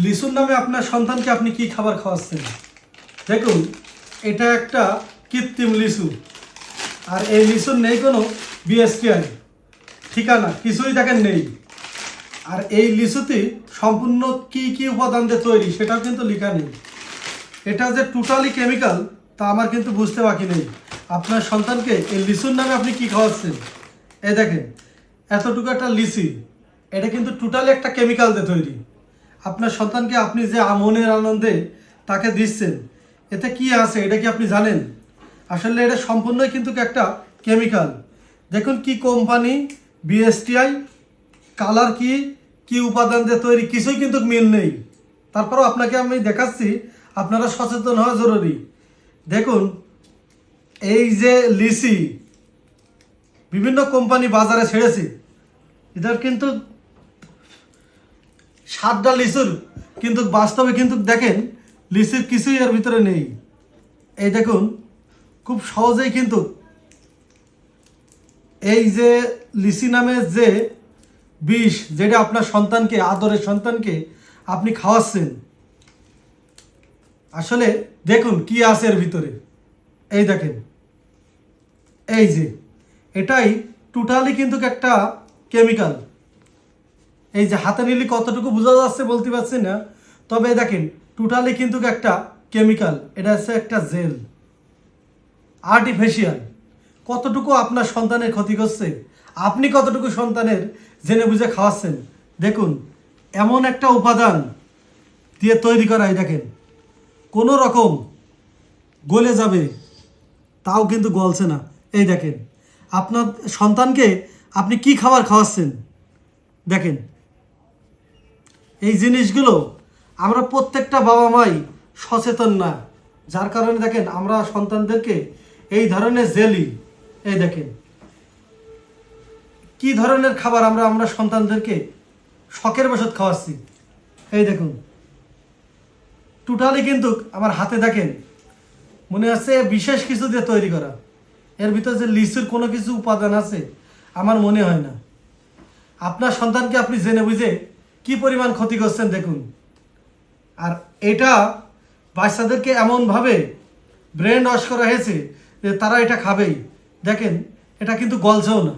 লিচুর নামে আপনার সন্তানকে আপনি কি খাবার খাওয়াচ্ছেন? দেখুন, এটা একটা কৃত্রিম লিচু আর এই লিচুর নেই কোনো বিএসটিআই ঠিকানা কিছুই দেখেন নেই। আর এই লিচুতে সম্পূর্ণ কি কি উপাদান দিয়ে তৈরি সেটাও কিন্তু লেখা নেই। এটা যে টোটালি কেমিক্যাল তা আমার কিন্তু বুঝতে বাকি নেই। আপনার সন্তানকে এই লিচুর নামে আপনি কি খাওয়াচ্ছেন? এই দেখেন, এতটুকু একটা লিচি এটা কিন্তু টোটালি একটা কেমিক্যাল দিয়ে তৈরি। আপনার সন্তানকে আপনি যে আমনের আনন্দে তাকে দিচ্ছেন, এতে কি আছে এটা কি আপনি জানেন? আসলে এটা সম্পূর্ণই কিন্তু একটা কেমিক্যাল। দেখুন কি কোম্পানি, বিএসটিআই, কালার কি কি উপাদান দিয়ে তৈরি, কিছুই কিন্তু মিল নেই। তারপরেও আপনাকে আমি দেখাচ্ছি, আপনারা সচেতন হওয়া জরুরি। দেখুন, এই যে লিসি, বিভিন্ন কোম্পানি বাজারে ছেড়েছে, এদের কিন্তু সাতটা লিচুর। কিন্তু বাস্তবে কিন্তু দেখেন, লিচির কিছুই এর ভিতরে নেই। এই দেখুন, খুব সহজেই কিন্তু এই যে লিচি নামের যে বিষ যেটা আপনার সন্তানকে, আদরের সন্তানকে আপনি খাওয়াচ্ছেন, আসলে দেখুন কি আছে এর ভিতরে। এই দেখেন, এই যে, এটাই টোটালি কিন্তু একটা কেমিক্যাল এই যে হাতে নিলে কতটুকু বোঝা যাচ্ছে বলতে পারছি না। তবে দেখেন টোটালি কিন্তু একটা কেমিক্যাল এটা হচ্ছে একটা জেল আর্টিফিশিয়াল কতটুকু আপনার সন্তানের ক্ষতি করছে, আপনি কতটুকু সন্তানের জেনে বুঝে খাওয়াচ্ছেন। দেখুন, এমন একটা উপাদান দিয়ে তৈরি করা এই দেখেন, কোনো রকম গলে যাবে, তাও কিন্তু গলছে না। এই দেখেন, আপনার সন্তানকে আপনি কি খাবার খাওয়াচ্ছেন? দেখেন এই জিনিসগুলো আমরা প্রত্যেকটা বাবা মাই সচেতন না। যার কারণে দেখেন, আমরা সন্তানদেরকে এই ধরনের জেলি। এই দেখেন, কি ধরনের খাবার আমরা আমরা সন্তানদেরকে শখের বসত খাওয়াচ্ছি। এই দেখুন টোটালি কিন্তু আমার হাতে দেখেন, মনে হচ্ছে বিশেষ কিছু দিয়ে তৈরি করা। এর ভিতরে যে লিচুর কোনো কিছু উপাদান আছে, আমার মনে হয় না। আপনার সন্তানকে আপনি জেনে বুঝে কি পরিমাণ ক্ষতি করছেন দেখুন। আর এটা বাচ্চাদেরকে এমনভাবে ব্রেন ওয়াশ করা হয়েছে যে তারা এটা খাবেই। দেখেন, এটা কিন্তু গলছেও না।